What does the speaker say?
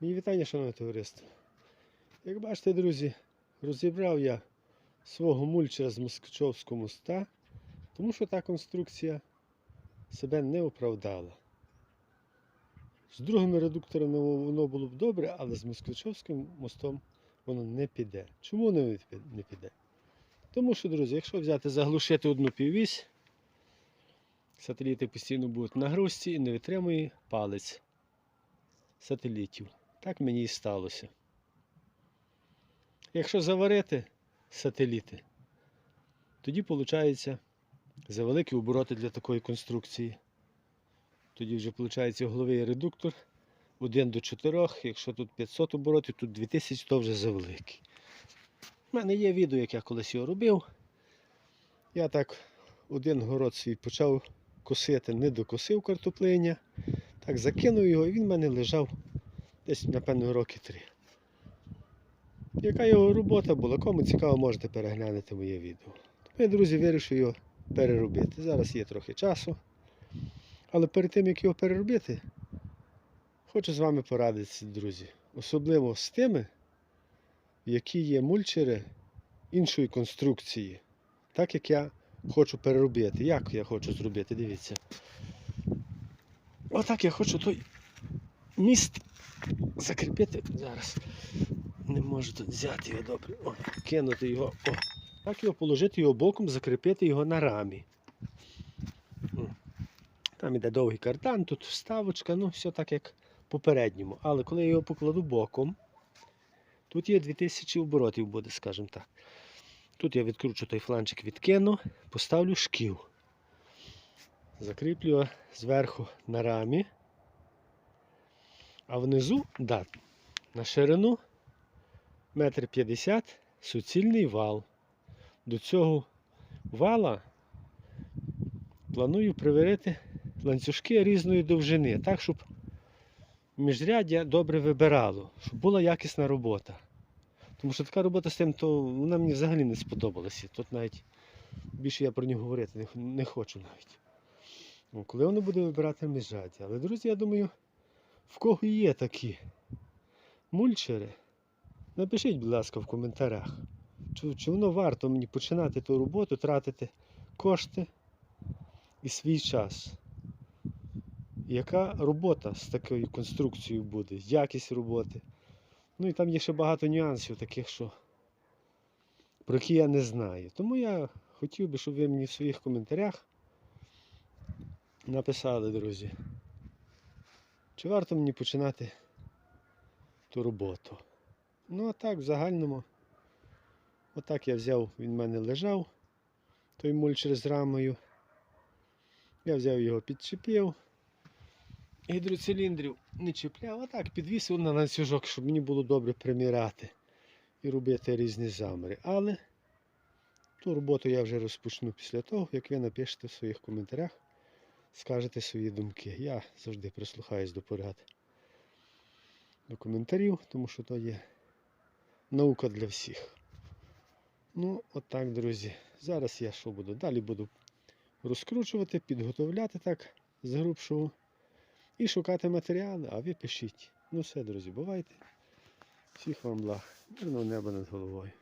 Мені вітання, шановне товариство. Як бачите, друзі, розібрав я свого мульчера з Москвичовського моста, тому що та конструкція себе не оправдала. З другими редукторами воно було б добре, але з Москвичовським мостом воно не піде. Чому воно не піде? Тому що, друзі, якщо взяти заглушити одну піввісь, сателіти постійно будуть на грузці і не витримує палець сателітів. Так мені і сталося. Якщо заварити сателіти, тоді виходить за великі обороти для такої конструкції. Тоді вже виходить угловий редуктор 1 до 4. Якщо тут 500 оборотів, тут 2000, то вже завеликий. У мене є відео, як я колись його робив. Я так один город свій почав косити, не докосив картоплиня. Так закинув його і він в мене лежав десь, напевно, роки три. Яка його робота була? Кому цікаво, можете переглянути моє відео. Тому я, друзі, вирішив його переробити. Зараз є трохи часу. Але перед тим, як його переробити, хочу з вами порадитися, друзі. Особливо з тими, які є мульчери іншої конструкції. Так як я хочу переробити. Як я хочу зробити, дивіться. Отак я хочу той міст закріпити. Зараз не можу тут взяти його добре. О, кинути його. О. Так його положити його боком, закріпити його на рамі. Там іде довгий кардан, тут вставочка, ну все так як попередньому. Але коли я його покладу боком, тут є 2000 оборотів буде, скажімо так. Тут я відкручу той фланчик, відкину, поставлю шків. Закріплю зверху на рамі. А внизу, да, на ширину метр п'ятдесят суцільний вал. До цього вала планую приварити ланцюжки різної довжини, так, щоб міжряддя добре вибирало, щоб була якісна робота. Тому що така робота з тим, то вона мені взагалі не сподобалася. Тут навіть більше я про нього говорити не, хочу навіть. Коли воно буде вибирати міжряддя. Але, друзі, я думаю, в кого є такі мульчери, напишіть, будь ласка, в коментарях, чи, чи воно варто мені починати ту роботу, тратити кошти і свій час. Яка робота з такою конструкцією буде, якість роботи. Ну і там є ще багато нюансів таких, що про які я не знаю. Тому я хотів би, щоб ви мені в своїх коментарях написали, друзі. Чи варто мені починати ту роботу? Ну, а так, в загальному, отак я взяв, він в мене лежав, той мульчер з рамою. Я взяв його, підчепив. Гідроциліндрів не чіпляв, а так підвісив на ланцюжок, щоб мені було добре приміряти і робити різні заміри. Але ту роботу я вже розпочну після того, як ви напишете в своїх коментарях скажете свої думки. Я завжди прислухаюсь до порад до коментарів, тому що то є наука для всіх. Ну, отак, друзі. Зараз я що буду? Далі буду розкручувати, підготовляти так з грубшого і шукати матеріали, а ви пишіть. Ну все, друзі, бувайте. Всіх вам благ. Мирного неба над головою.